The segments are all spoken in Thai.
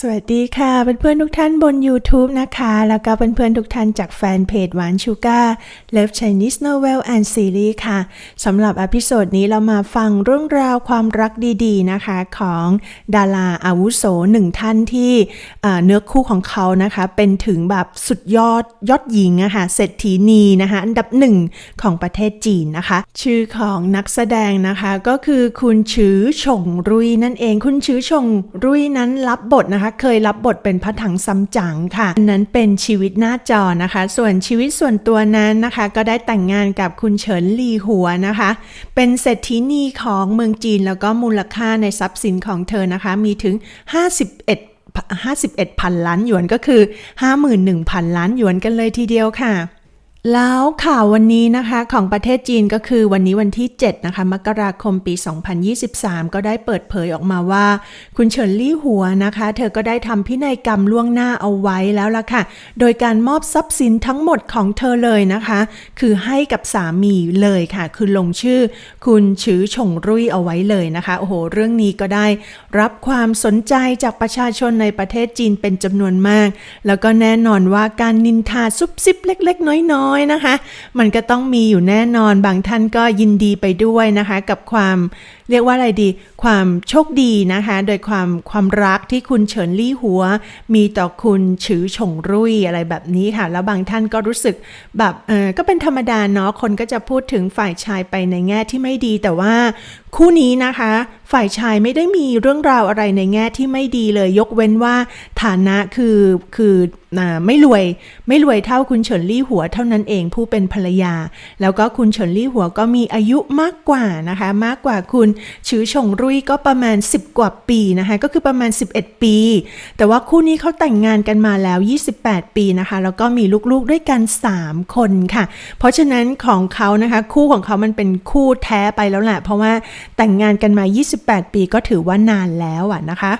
สวัสดีค่ะเพื่อนๆทุกท่านบน YouTube นะคะ แล้วก็เพื่อนๆทุกท่านจากแฟนเพจหวานชูก้า Love Chinese Novel and Series ค่ะสำหรับอพิโซดนี้เรามาฟังเรื่องราวความรักดีๆนะคะของดาราอาวุโสหนึ่งท่านที่เนื้อคู่ของเขานะคะ เป็นถึงแบบสุดยอดยอดหญิงอะค่ะเศรษฐีนีนะคะอันดับหนึ่งของประเทศจีนนะคะ ชื่อของนักแสดงนะคะก็คือคุณชือฉงรุยนั่นเอง คุณชือฉงรุยนั้นรับบทนะคะเคยรับบทเป็นพระถังซัมจั๋งค่ะอันนั้นเป็นชีวิตหน้าจอนะคะ ส่วนชีวิตส่วนตัวนั้นนะคะ ก็ได้แต่งงานกับคุณเฉินหลีหัวนะคะ เป็นเศรษฐีนีของเมืองจีนแล้วก็มูลค่าในทรัพย์สินของเธอนะคะ มีถึง 51 51พันล้านหยวนก็คือ 51,000 ล้านหยวนกันเลยทีเดียวค่ะ แล้วข่าววันนี้นะคะของประเทศจีนก็คือวันนี้วันที่ 7 นะคะ มกราคมปี 2023 ก็ได้เปิดเผยออกมาว่า คุณเฉินลี่หัวนะคะ เธอก็ได้ทำพินัยกรรมล่วงหน้าเอาไว้แล้วล่ะค่ะ โดยการมอบทรัพย์สินทั้งหมดของเธอเลยนะคะ คือให้กับสามีเลยค่ะ คือลงชื่อ คุณชือฉงรุ่ยเอาไว้เลยนะคะโอ้โหเรื่องนี้ก็ได้รับความสนใจจากประชาชนในประเทศจีนเป็นจำนวนมาก แล้วก็แน่นอนว่าการนินทาซุบซิบเล็ก ๆ น้อยๆนะคะ มันก็ต้องมีอยู่แน่นอนบางท่านก็ยินดีไปด้วยนะคะ กับความเรียกว่าอะไรดี ความโชคดีนะคะ โดยความความรักที่คุณเฉินลี่หัว มีต่อคุณฉือฉงรุ่ยอะไรแบบนี้ค่ะ แล้วบางท่านก็รู้สึกแบบเออก็เป็นธรรมดาเนาะคนก็จะพูดถึงฝ่ายชายไปในแง่ที่ไม่ดีแต่ว่า คู่นี้นะคะ ฝ่ายชายไม่ได้มีเรื่องราวอะไรในแง่ที่ไม่ดีเลย ยกเว้นว่าฐานะคือคือไม่รวยไม่รวยเท่าคุณเฉินลี่หัวเท่านั้นเองผู้เป็นภรรยา แล้วก็คุณเฉินลี่หัวก็มีอายุมากกว่านะคะ มากกว่าคุณชื่อฉงรุ่ยก็ประมาณ 10 กว่าปีนะคะก็คือประมาณ 11 ปี แต่ว่าคู่นี้เขาแต่งงานกันมาแล้ว 28 ปีนะคะ แล้วก็มีลูกๆด้วยกัน 3 คนค่ะ เพราะฉะนั้นของเขานะคะ คู่ของเขามันเป็นคู่แท้ไปแล้วแหละเพราะว่าแต่งงานกันมา 28 ปีก็ถือว่านานแล้วอะนะคะ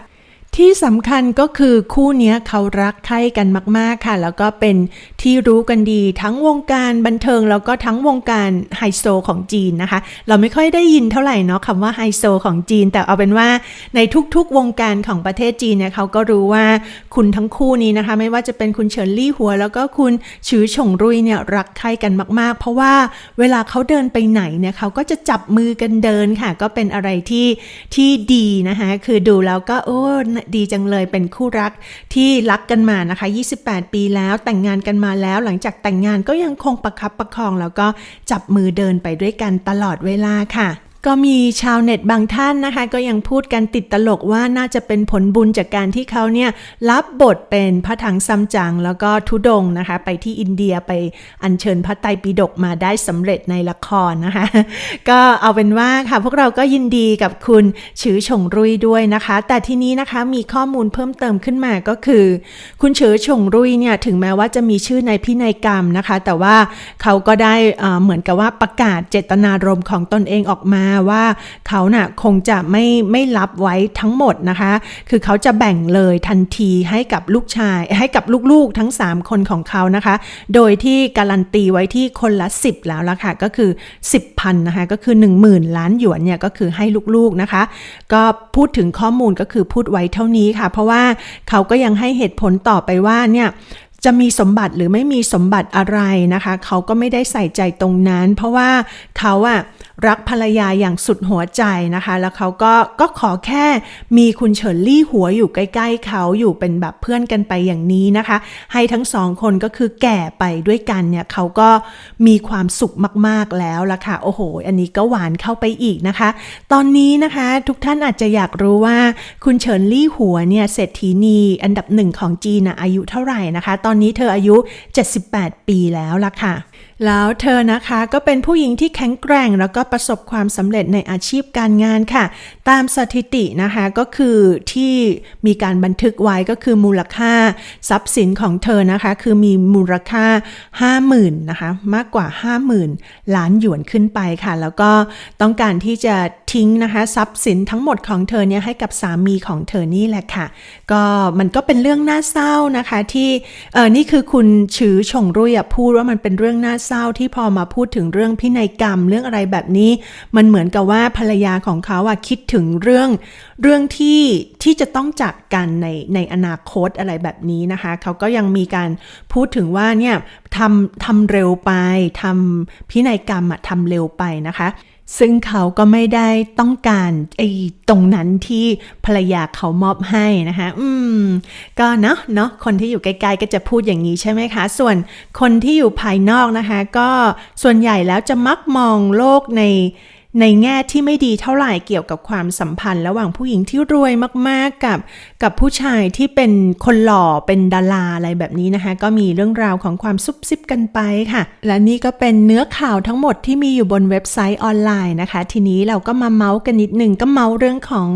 ที่สำคัญก็คือคู่นี้เขารักใคร่กันมาก ๆ ค่ะ แล้วก็เป็นที่รู้กันดีทั้งวงการบันเทิง แล้วก็ทั้งวงการไฮโซของจีนนะคะ เราไม่ค่อยได้ยินเท่าไหร่เนาะคำว่าไฮโซของจีน แต่เอาเป็นว่าในทุกๆวงการของประเทศจีนเนี่ยเขาก็รู้ว่าคุณทั้งคู่นี้นะคะ ไม่ว่าจะเป็นคุณเฉินลี่หัว แล้วก็คุณฉือฉงรุยเนี่ยรักใคร่กันมาก ๆ เพราะว่าเวลาเขาเดินไปไหนเนี่ยเขาก็จะจับมือกันเดินค่ะ ก็เป็นอะไรที่ที่ดีนะคะคือดูแล้วก็โอ้ดีจังเลยเป็นคู่รักที่รักกันมานะคะ 28 ปีแล้วแต่งงานกันมาแล้วหลังจากแต่งงานก็ยังคงประคับประคอง แล้วก็จับมือเดินไปด้วยกันตลอดเวลาค่ะ ก็มีชาวเน็ตบางท่านนะคะ ก็ยังพูดกันติดตลกว่าน่าจะเป็นผลบุญจากการที่เขาเนี่ยรับบทเป็นพระถังซัมจั๋งแล้วก็ทุดงนะคะ ไปที่อินเดียไปอัญเชิญพระไตรปิฎกมาได้สำเร็จในละครนะคะ ก็เอาเป็นว่าค่ะพวกเราก็ยินดีกับคุณชือฉงรุยด้วยนะคะ แต่ที่นี้นะคะมีข้อมูลเพิ่มเติมขึ้นมาก็คือ คุณชือฉงรุยเนี่ยถึงแม้ว่าจะมีชื่อในพินัยกรรมนะคะ แต่ว่าเขาก็ได้เหมือนกับว่าประกาศเจตนารมณ์ของตนเองออกมาว่าเขาน่ะคงจะไม่ไม่รับไว้ทั้งหมดนะคะ คือเขาจะแบ่งเลยทันทีให้กับลูกชาย ให้กับลูกๆทั้ง 3 คนของเขานะคะ โดยที่การันตีไว้ที่คนละ 10 แล้วละค่ะ ก็คือ 10พันนะคะ ก็คือ 10,000 ล้านหยวนเนี่ยก็คือให้ลูกๆนะคะ ก็พูดถึงข้อมูลก็คือพูดไว้เท่านี้ค่ะ เพราะว่าเขาก็ยังให้เหตุผลต่อไปว่าเนี่ย จะมีสมบัติหรือไม่มีสมบัติอะไรนะคะ เขาก็ไม่ได้ใส่ใจตรงนั้น เพราะว่าเขาอะรักภรรยาอย่างสุดหัวใจนะคะ แล้วเขาก็ก็ขอแค่มีคุณเฉินลี่หัวอยู่ใกล้ ๆ เขาอยู่เป็นแบบเพื่อนกันไปอย่างนี้นะคะ ให้ทั้งสองคนก็คือแก่ไปด้วยกันเนี่ยเขาก็มีความสุขมากๆแล้วล่ะค่ะโอ้โห อันนี้ก็หวานเข้าไปอีกนะคะ ตอนนี้นะคะทุกท่านอาจจะอยากรู้ว่าคุณเฉินลี่หัวเนี่ยเศรษฐีนีอันดับหนึ่งของจีนนะอายุเท่าไหร่นะคะ ตอนนี้เธออายุ 78 ปีแล้วล่ะค่ะ แล้วเธอนะคะก็เป็นผู้หญิงที่แข็งแกร่ง แล้วก็ประสบความสำเร็จในอาชีพการงานค่ะ ตามสถิตินะคะก็คือที่มีการบันทึกไว้ก็คือมูลค่าทรัพย์สินของเธอนะคะ คือมีมูลค่า 50,000นะคะมากกว่า 50,000 ล้านหยวนขึ้นไปค่ะ แล้วก็ต้องการที่จะทิ้งนะคะทรัพย์สินทั้งหมดของเธอเนี่ยให้กับสามีของเธอนี่แหละค่ะ ก็มันก็เป็นเรื่องน่าเศร้านะคะที่เออนี่คือคุณชือฉงรุ่ยพูดว่ามันเป็นเรื่องน่าเศร้าที่พอมาพูดถึงเรื่องพินัยกรรมเรื่องอะไรแบบนี้ มันเหมือนกับว่าภรรยาของเขาอะคิดถึงเรื่อง เรื่องที่ที่จะต้องจากกันในในอนาคตอะไรแบบนี้นะคะเขาก็ยังมีการพูดถึงว่าเนี่ยทำทำเร็วไปทำพินัยกรรมอะทำเร็วไปนะคะ ซึ่งเขาก็ไม่ได้ต้องการไอ้ตรงนั้นที่ภรรยาเขามอบให้นะคะ อืม ก็เนาะเนาะคนที่อยู่ใกล้ๆก็จะพูดอย่างนี้ใช่ไหมคะ ส่วนคนที่อยู่ภายนอกนะคะ ก็ส่วนใหญ่แล้วจะมักมองโลกใน ในแง่ที่ไม่ดีเท่าไหร่เกี่ยวกับความสัมพันธ์ ระหว่างผู้หญิงที่รวยมากๆกับกับผู้ชายที่เป็นคนหล่อเป็นดาราอะไรแบบนี้นะคะ ก็มีเรื่องราวของความซุบซิบกันไปค่ะ และนี่ก็เป็นเนื้อข่าวทั้งหมดที่มีอยู่บนเว็บไซต์ออนไลน์นะคะ ทีนี้เราก็มาเมาส์กันนิดหนึ่งก็เมาส์เรื่องของ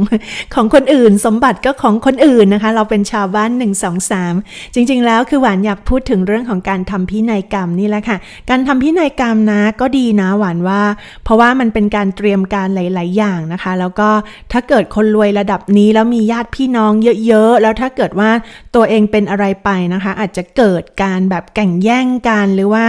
ของคนอื่น สมบัติก็ของคนอื่นนะคะ เราเป็นชาวบ้าน 1 2 3 จริง ๆ แล้วคือหวานอยากพูดถึงเรื่องของการทำพินัยกรรมนี่แหละค่ะ การทำพินัยกรรมนะก็ดีนะหวานว่า เพราะว่ามันเป็นการเตรียมการหลาย ๆ อย่างนะคะ แล้วก็ถ้าเกิดคนรวยระดับนี้แล้วมีญาติพี่น้องเยอะ ๆ แล้วถ้าเกิดว่าตัวเองเป็นอะไรไปนะคะ อาจจะเกิดการแบบแข่งแย่งกันหรือว่า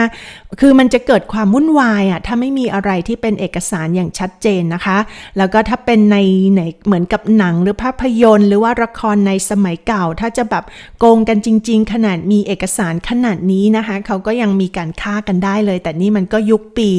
คือมันจะเกิดความวุ่นวายอะ่ะถ้าไม่มีอะไรที่เป็นเอกสารอย่างชัดเจนนะคะ แล้วก็ถ้าเป็นในไหนเหมือนกับหนังหรือภาพยนตร์ หรือว่าละครในสมัยเก่า ถ้าจะแบบโกงกันจริง ๆ ขนาดมีเอกสารขนาดนี้นะคะเขาก็ยังมีการฆ่ากันได้เลย แต่นี่มันก็ยุคปี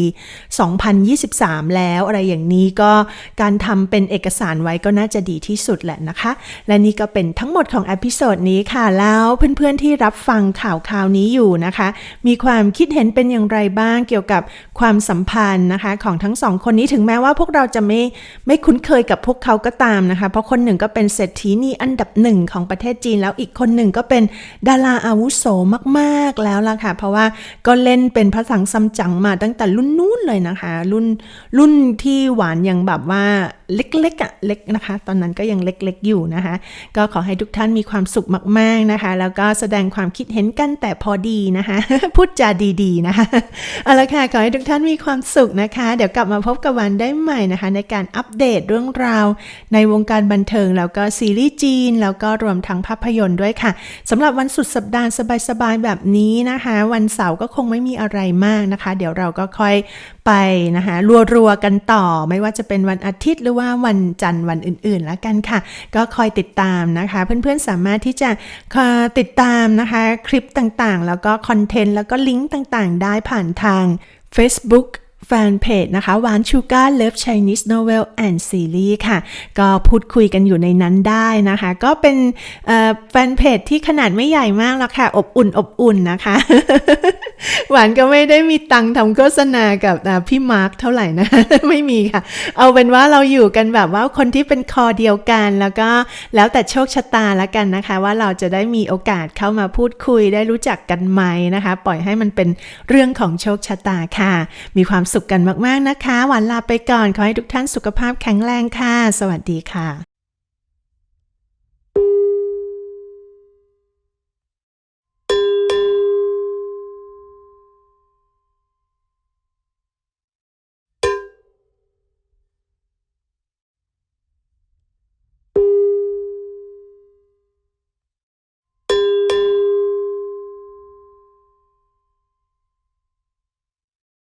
2023 แล้วอะไรอย่างนี้ก็การทำเป็นเอกสารไว้ก็น่าจะดีที่สุดแหละนะคะ และนี่ก็เป็นทั้งหมดของอพิโซดนี้ค่ะ แล้วเพื่อนๆที่รับฟังข่าวข่าวนี้อยู่นะคะ มีความคิดเห็นเป็นอย่างไรบ้างเกี่ยวกับความสัมพันธ์นะคะ ของทั้งสองคนนี้ถึงแม้ว่าพวกเราจะไม่ไม่คุ้นเคยกับพวกเขาก็ตามนะคะ เพราะคนหนึ่งก็เป็นเศรษฐีนีอันดับหนึ่งของประเทศจีนแล้วอีกคนหนึ่งก็เป็นดาราอาวุโสมากๆแล้วล่ะค่ะ เพราะว่าก็เล่นเป็นพระสังซัมจั๋งมาตั้งแต่รุ่นนู้นเลยนะคะ รุ่นรุ่นที่หวานยังแบบว่า เล็กๆอะ่ะเล็กนะคะ ตอนนั้นก็ยังเล็กๆอยู่นะคะ ก็ขอให้ทุกท่านมีความสุขมากๆนะคะ แล้วก็แสดงความคิดเห็นกันแต่พอดีนะคะ พูดจาดีๆนะคะเอาละค่ะขอให้ทุกท่านมีความสุขนะคะ เดี๋ยวกลับมาพบกับวันได้ใหม่นะคะ ในการอัปเดตเรื่องราว ในวงการบันเทิงแล้วก็ซีรีส์จีน แล้วก็รวมทั้งภาพยนตร์ด้วยค่ะสำหรับวันสุดสัปดาห์สบายๆแบบนี้นะคะ วันเสาร์ก็คงไม่มีอะไรมากนะคะ เดี๋ยวเราก็ค่อยไปนะคะรัวๆกันต่อไม่ว่าจะเป็นวันอาทิตย์หรือว่าวันจันทร์วันอื่นๆแล้วกันค่ะ ก็คอยติดตามนะคะ เพื่อนๆสามารถที่จะติดตามนะคะคลิปต่างๆ แล้วก็คอนเทนต์แล้วก็ลิงก์ต่างๆ ได้ผ่านทาง Facebook แฟนเพจนะคะหวานชูการ์เลิฟ Chinese Novel and Series ค่ะ ก็พูดคุยกันอยู่ในนั้นได้นะคะ ก็เป็นแฟนเพจที่ขนาดไม่ใหญ่มากแล้วค่ะ อบอุ่นอบอุ่นนะคะ หวานก็ไม่ได้มีตังค์ทำโฆษณากับพี่มาร์คเท่าไหร่นะ ไม่มีค่ะ เอาเป็นว่าเราอยู่กันแบบว่าคนที่เป็นคอเดียวกัน แล้วก็แล้วแต่โชคชะตาแล้วกันนะคะ ว่าเราจะได้มีโอกาสเข้ามาพูดคุยได้รู้จักกันไหมนะคะ ปล่อยให้มันเป็นเรื่องของโชคชะตาค่ะ มีความสุขกันมากๆนะคะ หวานลาไปก่อนขอให้ทุกท่านสุขภาพแข็งแรงค่ะ สวัสดีค่ะ